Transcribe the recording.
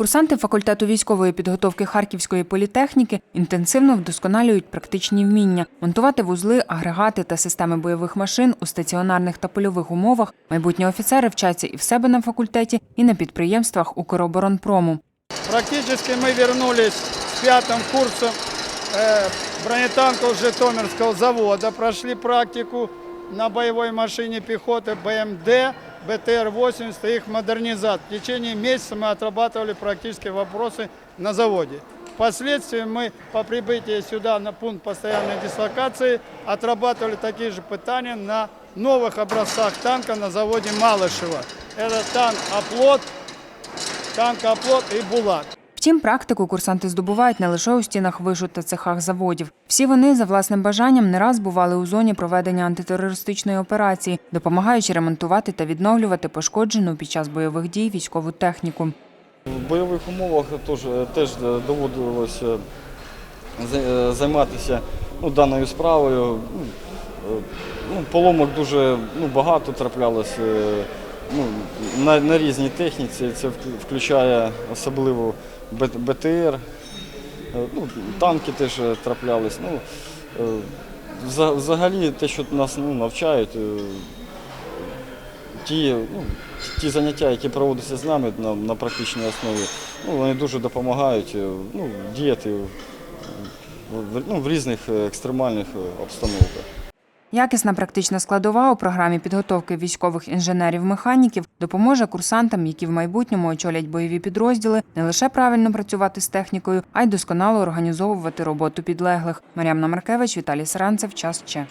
Курсанти факультету військової підготовки Харківської політехніки інтенсивно вдосконалюють практичні вміння монтувати вузли, агрегати та системи бойових машин у стаціонарних та польових умовах. Майбутні офіцери вчаться і в себе на факультеті, і на підприємствах Укроборонпрому. Практически мы вернулись с пятым курсом э, бронетанков Житомирского завода, прошли практику на боевой машине пехоты БМД, БТР-80 и их модернизат. В течение месяца мы отрабатывали практически вопросы на заводе. Впоследствии мы по прибытии сюда на пункт постоянной дислокации отрабатывали такие же пытания на новых образцах танка на заводе Малышева. Это танк «Оплот», танк «Оплот» и «Булат». Втім, практику курсанти здобувають не лише у стінах вишу та цехах заводів. Всі вони за власним бажанням не раз бували у зоні проведення антитерористичної операції, допомагаючи ремонтувати та відновлювати пошкоджену під час бойових дій військову техніку. В бойових умовах теж, доводилося займатися ну, даною справою. Ну, е, Ну, поломок дуже ну, багато траплялося ну, на, на різній техніці. Це включає особливо БТР, е, ну, танки теж траплялись. Ну, е, взагалі те, що нас ну, навчають, е, ті, ну, ті заняття, які проводяться з нами на, на практичній основі, ну, вони дуже допомагають ну, діяти ну, в різних екстремальних обстановках. Якісна практична складова у програмі підготовки військових інженерів-механіків допоможе курсантам, які в майбутньому очолять бойові підрозділи, не лише правильно працювати з технікою, а й досконало організовувати роботу підлеглих. Мар'яна Маркевич, Віталій Саранцев. Час Че.